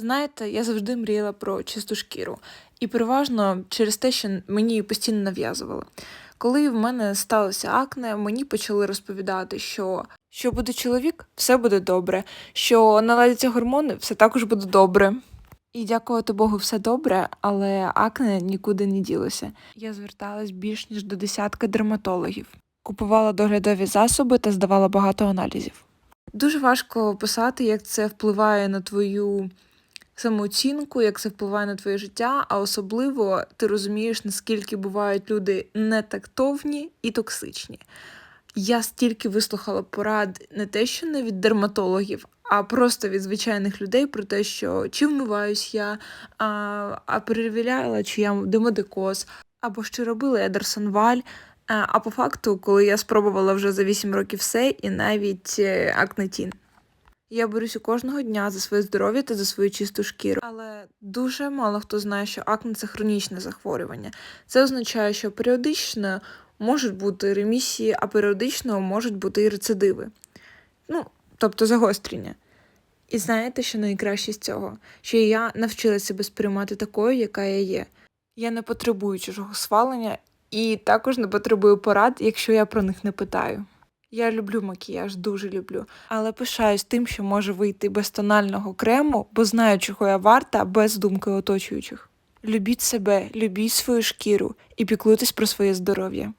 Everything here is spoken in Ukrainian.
Знаєте, я завжди мріяла про чисту шкіру, і переважно через те, що мені постійно нав'язували. Коли в мене сталося акне, мені почали розповідати, що, що буде чоловік, все буде добре, що наладяться гормони, все також буде добре. І дякувати Богу, все добре, але акне нікуди не ділося. Я зверталась більш ніж до десятка дерматологів, купувала доглядові засоби та здавала багато аналізів. Дуже важко описати, як це впливає на твою самооцінку, як це впливає на твоє життя, а особливо ти розумієш, наскільки бувають люди нетактовні і токсичні. Я стільки вислухала порад не те, що не від дерматологів, а просто від звичайних людей про те, що чи вмиваюсь я, а, а перевіряла, чи я демодекоз, або чи робила я Дерсонваль. А по факту, коли я спробувала вже за 8 років все, і навіть акнетін. Я борюся кожного дня за своє здоров'я та за свою чисту шкіру. Але дуже мало хто знає, що акне це хронічне захворювання. Це означає, що періодично можуть бути ремісії, а періодично можуть бути і рецидиви. Ну, тобто загострення. І знаєте, що найкраще з цього? Що я навчилася себе сприймати такою, яка я є. Я не потребую чужого схвалення і також не потребую порад, якщо я про них не питаю. Я люблю макіяж, дуже люблю, але пишаюсь тим, що може вийти без тонального крему, бо знаю, чого я варта без думки оточуючих. Любіть себе, любіть свою шкіру і піклуйтесь про своє здоров'я.